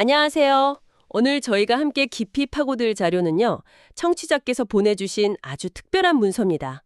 안녕하세요. 오늘 저희가 함께 깊이 파고들 자료는요, 청취자께서 보내주신 아주 특별한 문서입니다.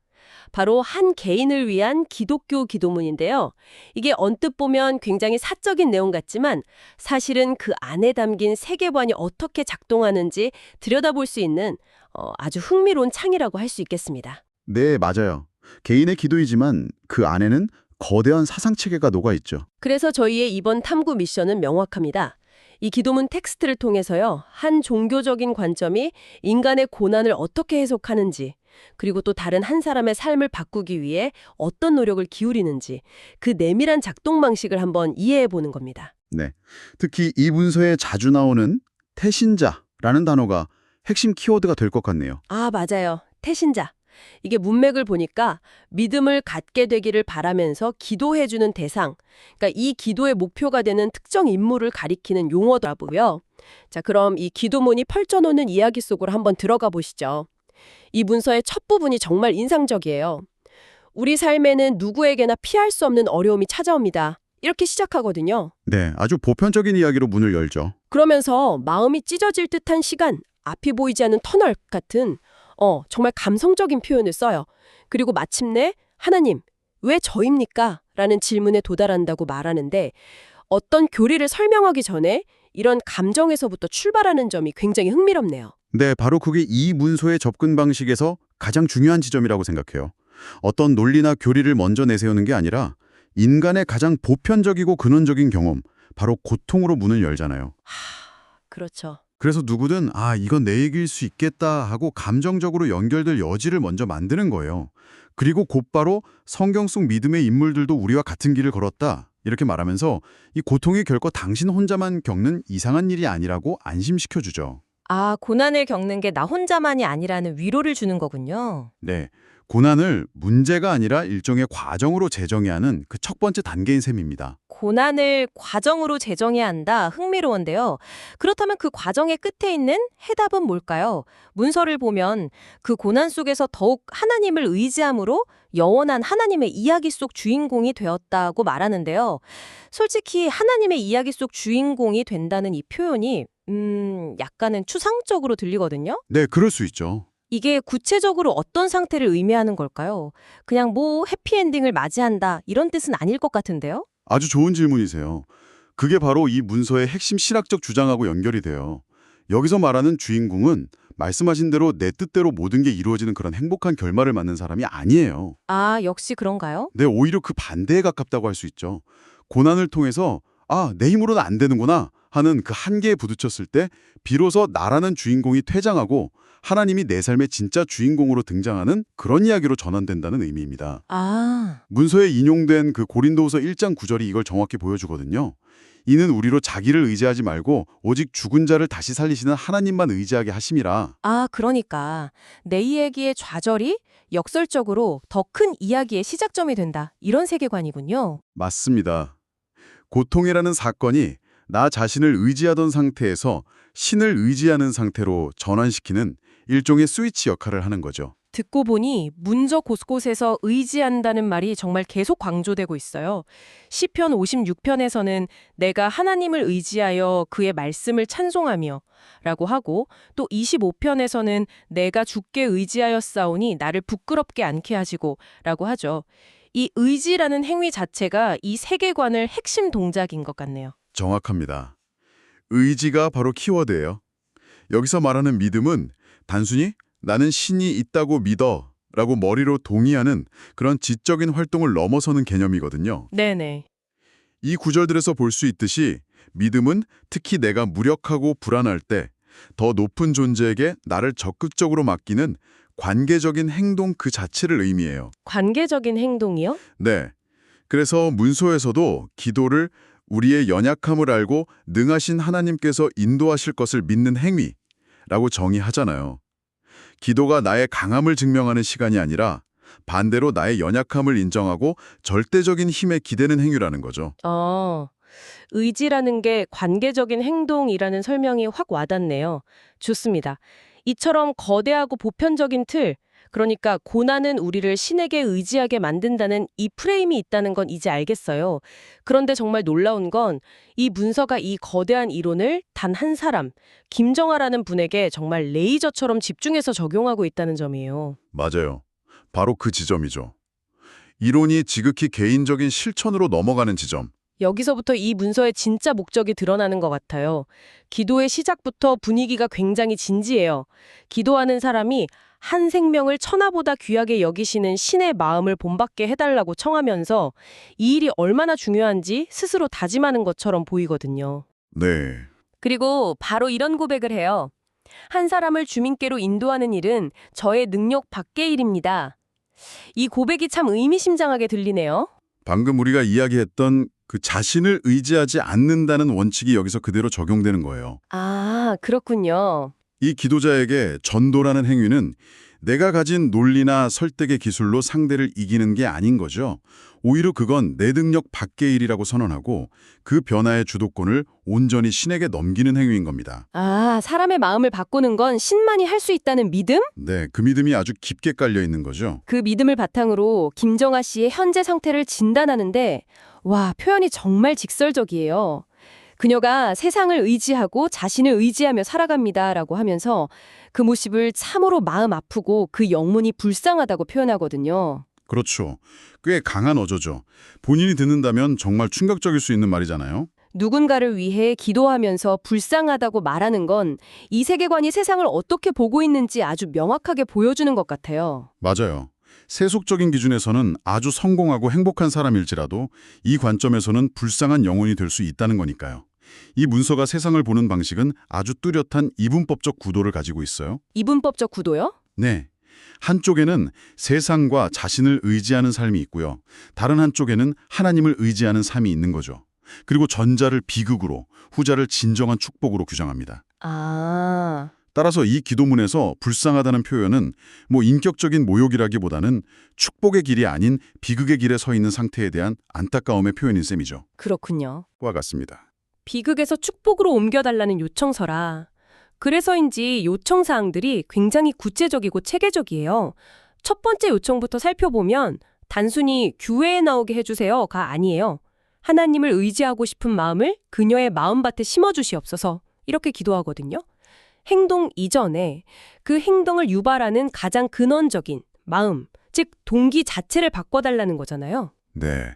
바로 한 개인을 위한 기독교 기도문인데요. 이게 언뜻 보면 굉장히 사적인 내용 같지만 사실은 그 안에 담긴 세계관이 어떻게 작동하는지 들여다볼 수 있는 어, 아주 흥미로운 창이라고 할 수 있겠습니다. 네, 맞아요. 개인의 기도이지만 그 안에는 거대한 사상 체계가 녹아 있죠. 그래서 저희의 이번 탐구 미션은 명확합니다. 이 기도문 텍스트를 통해서요, 한 종교적인 관점이 인간의 고난을 어떻게 해석하는지, 그리고 또 다른 한 사람의 삶을 바꾸기 위해 어떤 노력을 기울이는지, 그 내밀한 작동 방식을 한번 이해해 보는 겁니다. 네. 특히 이 문서에 자주 나오는 태신자라는 단어가 핵심 키워드가 될 것 같네요. 아, 맞아요. 태신자. 이게 문맥을 보니까 믿음을 갖게 되기를 바라면서 기도해주는 대상, 그러니까 이 기도의 목표가 되는 특정 인물을 가리키는 용어더라고요. 자, 그럼 이 기도문이 펼쳐놓는 이야기 속으로 한번 들어가 보시죠. 이 문서의 첫 부분이 정말 인상적이에요. 우리 삶에는 누구에게나 피할 수 없는 어려움이 찾아옵니다. 이렇게 시작하거든요. 네, 아주 보편적인 이야기로 문을 열죠. 그러면서 마음이 찢어질 듯한 시간, 앞이 보이지 않는 터널 같은 어, 정말 감성적인 표현을 써요. 그리고 마침내 하나님, 왜 저입니까? 라는 질문에 도달한다고 말하는데 어떤 교리를 설명하기 전에 이런 감정에서부터 출발하는 점이 굉장히 흥미롭네요. 네, 바로 그게 이 문서의 접근 방식에서 가장 중요한 지점이라고 생각해요. 어떤 논리나 교리를 먼저 내세우는 게 아니라 인간의 가장 보편적이고 근원적인 경험, 바로 고통으로 문을 열잖아요. 그렇죠. 그래서 누구든 아, 이건 내 얘기일 수 있겠다 하고 감정적으로 연결될 여지를 먼저 만드는 거예요. 그리고 곧바로 성경 속 믿음의 인물들도 우리와 같은 길을 걸었다. 이렇게 말하면서 이 고통이 결코 당신 혼자만 겪는 이상한 일이 아니라고 안심시켜주죠. 아, 고난을 겪는 게 나 혼자만이 아니라는 위로를 주는 거군요. 네. 고난을 문제가 아니라 일종의 과정으로 재정해야 하는 그 첫 번째 단계인 셈입니다. 고난을 과정으로 재정해야 한다. 흥미로운데요. 그렇다면 그 과정의 끝에 있는 해답은 뭘까요? 문서를 보면 그 고난 속에서 더욱 하나님을 의지함으로 영원한 하나님의 이야기 속 주인공이 되었다고 말하는데요. 솔직히 하나님의 이야기 속 주인공이 된다는 이 표현이 음, 약간은 추상적으로 들리거든요. 네, 그럴 수 있죠. 이게 구체적으로 어떤 상태를 의미하는 걸까요? 그냥 뭐 해피엔딩을 맞이한다 이런 뜻은 아닐 것 같은데요? 아주 좋은 질문이세요. 그게 바로 이 문서의 핵심 실학적 주장하고 연결이 돼요. 여기서 말하는 주인공은 말씀하신 대로 내 뜻대로 모든 게 이루어지는 그런 행복한 결말을 맞는 사람이 아니에요. 아, 역시 그런가요? 네, 오히려 그 반대에 가깝다고 할 수 있죠. 고난을 통해서 아, 내 힘으로는 안 되는구나 하는 그 한계에 부딪혔을 때 비로소 나라는 주인공이 퇴장하고 하나님이 내 삶의 진짜 주인공으로 등장하는 그런 이야기로 전환된다는 의미입니다. 아, 문서에 인용된 그 고린도후서 1장 9절이 이걸 정확히 보여주거든요. 이는 우리로 자기를 의지하지 말고 오직 죽은 자를 다시 살리시는 하나님만 의지하게 하심이라. 아, 그러니까 내 이야기의 좌절이 역설적으로 더 큰 이야기의 시작점이 된다. 이런 세계관이군요. 맞습니다. 고통이라는 사건이 나 자신을 의지하던 상태에서 신을 의지하는 상태로 전환시키는 일종의 스위치 역할을 하는 거죠. 듣고 보니 문저 곳곳에서 의지한다는 말이 정말 계속 강조되고 있어요. 시편 56편에서는 내가 하나님을 의지하여 그의 말씀을 찬송하며 라고 하고 또 25편에서는 내가 주께 의지하여 싸우니 나를 부끄럽게 않게 하시고 라고 하죠. 이 의지라는 행위 자체가 이 세계관을 핵심 동작인 것 같네요. 정확합니다. 의지가 바로 키워드예요. 여기서 말하는 믿음은 단순히 나는 신이 있다고 믿어 라고 머리로 동의하는 그런 지적인 활동을 넘어서는 개념이거든요. 네네. 이 구절들에서 볼 수 있듯이 믿음은 특히 내가 무력하고 불안할 때 더 높은 존재에게 나를 적극적으로 맡기는 관계적인 행동 그 자체를 의미해요. 관계적인 행동이요? 네. 그래서 문서에서도 기도를 우리의 연약함을 알고 능하신 하나님께서 인도하실 것을 믿는 행위라고 정의하잖아요. 기도가 나의 강함을 증명하는 시간이 아니라 반대로 나의 연약함을 인정하고 절대적인 힘에 기대는 행위라는 거죠. 어, 의지라는 게 관계적인 행동이라는 설명이 확 와닿네요. 좋습니다. 이처럼 거대하고 보편적인 틀, 그러니까 고난은 우리를 신에게 의지하게 만든다는 이 프레임이 있다는 건 이제 알겠어요. 그런데 정말 놀라운 건 이 문서가 이 거대한 이론을 단 한 사람, 김정아라는 분에게 정말 레이저처럼 집중해서 적용하고 있다는 점이에요. 맞아요. 바로 그 지점이죠. 이론이 지극히 개인적인 실천으로 넘어가는 지점. 여기서부터 이 문서의 진짜 목적이 드러나는 것 같아요. 기도의 시작부터 분위기가 굉장히 진지해요. 기도하는 사람이 한 생명을 천하보다 귀하게 여기시는 신의 마음을 본받게 해달라고 청하면서 이 일이 얼마나 중요한지 스스로 다짐하는 것처럼 보이거든요. 네. 그리고 바로 이런 고백을 해요. 한 사람을 주민께로 인도하는 일은 저의 능력 밖의 일입니다. 이 고백이 참 의미심장하게 들리네요. 방금 우리가 이야기했던 그 자신을 의지하지 않는다는 원칙이 여기서 그대로 적용되는 거예요. 아, 그렇군요. 이 기도자에게 전도라는 행위는 내가 가진 논리나 설득의 기술로 상대를 이기는 게 아닌 거죠. 오히려 그건 내 능력 밖의 일이라고 선언하고 그 변화의 주도권을 온전히 신에게 넘기는 행위인 겁니다. 아, 사람의 마음을 바꾸는 건 신만이 할 수 있다는 믿음? 네, 그 믿음이 아주 깊게 깔려 있는 거죠. 그 믿음을 바탕으로 김정아 씨의 현재 상태를 진단하는데 와, 표현이 정말 직설적이에요. 그녀가 세상을 의지하고 자신을 의지하며 살아갑니다라고 하면서 그 모습을 참으로 마음 아프고 그 영문이 불쌍하다고 표현하거든요. 그렇죠. 꽤 강한 어조죠. 본인이 듣는다면 정말 충격적일 수 있는 말이잖아요. 누군가를 위해 기도하면서 불쌍하다고 말하는 건 이 세계관이 세상을 어떻게 보고 있는지 아주 명확하게 보여주는 것 같아요. 맞아요. 세속적인 기준에서는 아주 성공하고 행복한 사람일지라도 이 관점에서는 불쌍한 영혼이 될 수 있다는 거니까요. 이 문서가 세상을 보는 방식은 아주 뚜렷한 이분법적 구도를 가지고 있어요. 이분법적 구도요? 네. 한쪽에는 세상과 자신을 의지하는 삶이 있고요. 다른 한쪽에는 하나님을 의지하는 삶이 있는 거죠. 그리고 전자를 비극으로, 후자를 진정한 축복으로 규정합니다. 아, 따라서 이 기도문에서 불쌍하다는 표현은 뭐 인격적인 모욕이라기보다는 축복의 길이 아닌 비극의 길에 서 있는 상태에 대한 안타까움의 표현인 셈이죠. 그렇군요. 와 같습니다. 비극에서 축복으로 옮겨달라는 요청서라. 그래서인지 요청 사항들이 굉장히 구체적이고 체계적이에요. 첫 번째 요청부터 살펴보면 단순히 교회에 나오게 해주세요가 아니에요. 하나님을 의지하고 싶은 마음을 그녀의 마음밭에 심어주시옵소서 이렇게 기도하거든요. 행동 이전에 그 행동을 유발하는 가장 근원적인 마음, 즉 동기 자체를 바꿔달라는 거잖아요. 네.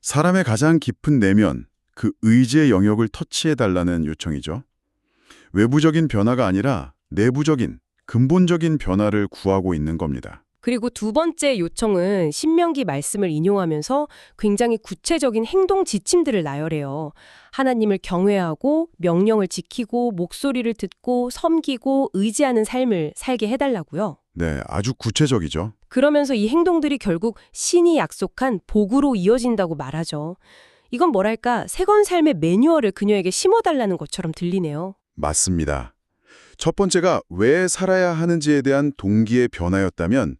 사람의 가장 깊은 내면, 그 의지의 영역을 터치해달라는 요청이죠. 외부적인 변화가 아니라 내부적인, 근본적인 변화를 구하고 있는 겁니다. 그리고 두 번째 요청은 신명기 말씀을 인용하면서 굉장히 구체적인 행동 지침들을 나열해요. 하나님을 경외하고 명령을 지키고 목소리를 듣고 섬기고 의지하는 삶을 살게 해달라고요. 네, 아주 구체적이죠. 그러면서 이 행동들이 결국 신이 약속한 복으로 이어진다고 말하죠. 이건 뭐랄까 세건 삶의 매뉴얼을 그녀에게 심어달라는 것처럼 들리네요. 맞습니다. 첫 번째가 왜 살아야 하는지에 대한 동기의 변화였다면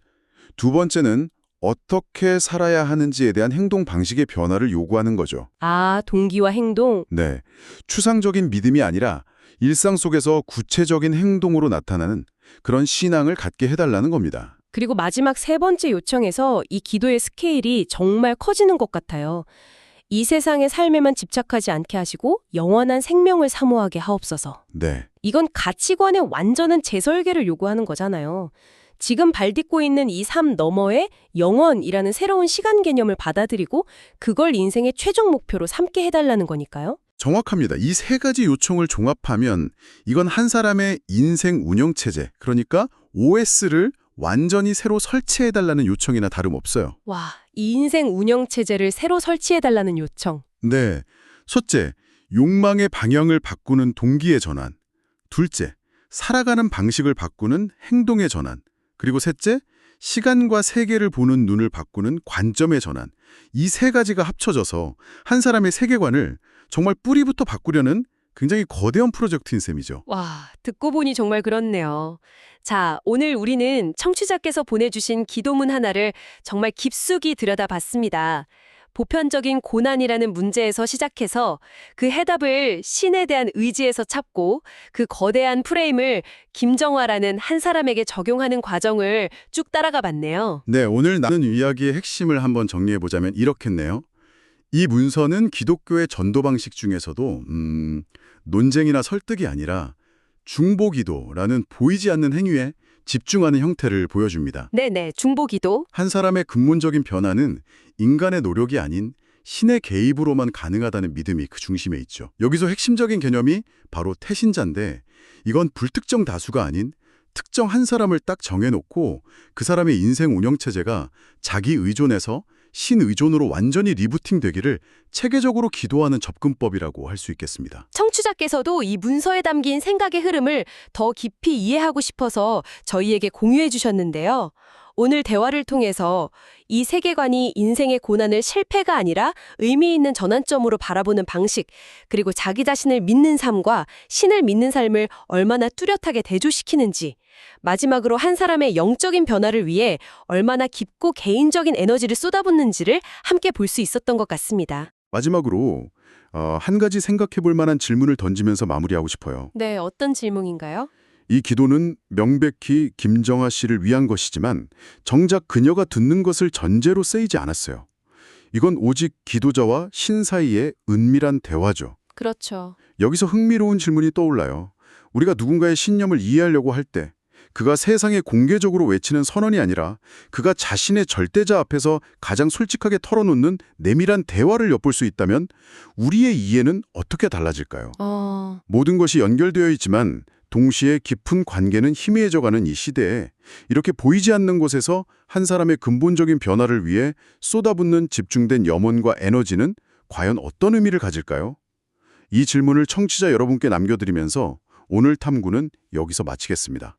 두 번째는 어떻게 살아야 하는지에 대한 행동 방식의 변화를 요구하는 거죠. 아, 동기와 행동. 네. 추상적인 믿음이 아니라 일상 속에서 구체적인 행동으로 나타나는 그런 신앙을 갖게 해달라는 겁니다. 그리고 마지막 세 번째 요청에서 이 기도의 스케일이 정말 커지는 것 같아요. 이 세상의 삶에만 집착하지 않게 하시고 영원한 생명을 사모하게 하옵소서. 네. 이건 가치관의 완전한 재설계를 요구하는 거잖아요. 지금 발딛고 있는 이 삶 너머의 영원이라는 새로운 시간 개념을 받아들이고 그걸 인생의 최종 목표로 삼게 해달라는 거니까요. 정확합니다. 이 세 가지 요청을 종합하면 이건 한 사람의 인생 운영 체제, 그러니까 OS를 완전히 새로 설치해달라는 요청이나 다름없어요. 와, 이 인생 운영 체제를 새로 설치해달라는 요청. 네. 첫째, 욕망의 방향을 바꾸는 동기의 전환. 둘째, 살아가는 방식을 바꾸는 행동의 전환. 그리고 셋째, 시간과 세계를 보는 눈을 바꾸는 관점의 전환. 이 세 가지가 합쳐져서 한 사람의 세계관을 정말 뿌리부터 바꾸려는 굉장히 거대한 프로젝트인 셈이죠. 와, 듣고 보니 정말 그렇네요. 자, 오늘 우리는 청취자께서 보내주신 기도문 하나를 정말 깊숙이 들여다봤습니다. 보편적인 고난이라는 문제에서 시작해서 그 해답을 신에 대한 의지에서 찾고 그 거대한 프레임을 김정화라는 한 사람에게 적용하는 과정을 쭉 따라가 봤네요. 네, 오늘 나눈 이야기의 핵심을 한번 정리해 보자면 이렇겠네요. 이 문서는 기독교의 전도 방식 중에서도 음, 논쟁이나 설득이 아니라 중보기도라는 보이지 않는 행위에 집중하는 형태를 보여줍니다. 네네, 중보기도. 한 사람의 근본적인 변화는 인간의 노력이 아닌 신의 개입으로만 가능하다는 믿음이 그 중심에 있죠. 여기서 핵심적인 개념이 바로 태신자인데 이건 불특정 다수가 아닌 특정 한 사람을 딱 정해놓고 그 사람의 인생 운영체제가 자기 의존에서 신의존으로 완전히 리부팅 되기를 체계적으로 기도하는 접근법이라고 할 수 있겠습니다. 청취자께서도 이 문서에 담긴 생각의 흐름을 더 깊이 이해하고 싶어서 저희에게 공유해 주셨는데요. 오늘 대화를 통해서 이 세계관이 인생의 고난을 실패가 아니라 의미 있는 전환점으로 바라보는 방식, 그리고 자기 자신을 믿는 삶과 신을 믿는 삶을 얼마나 뚜렷하게 대조시키는지, 마지막으로 한 사람의 영적인 변화를 위해 얼마나 깊고 개인적인 에너지를 쏟아붓는지를 함께 볼 수 있었던 것 같습니다. 마지막으로 어, 한 가지 생각해 볼 만한 질문을 던지면서 마무리하고 싶어요. 네, 어떤 질문인가요? 이 기도는 명백히 김정아 씨를 위한 것이지만 정작 그녀가 듣는 것을 전제로 쓰이지 않았어요. 이건 오직 기도자와 신 사이의 은밀한 대화죠. 그렇죠. 여기서 흥미로운 질문이 떠올라요. 우리가 누군가의 신념을 이해하려고 할 때 그가 세상에 공개적으로 외치는 선언이 아니라 그가 자신의 절대자 앞에서 가장 솔직하게 털어놓는 내밀한 대화를 엿볼 수 있다면 우리의 이해는 어떻게 달라질까요? 어, 모든 것이 연결되어 있지만 동시에 깊은 관계는 희미해져가는 이 시대에 이렇게 보이지 않는 곳에서 한 사람의 근본적인 변화를 위해 쏟아붓는 집중된 염원과 에너지는 과연 어떤 의미를 가질까요? 이 질문을 청취자 여러분께 남겨드리면서 오늘 탐구는 여기서 마치겠습니다.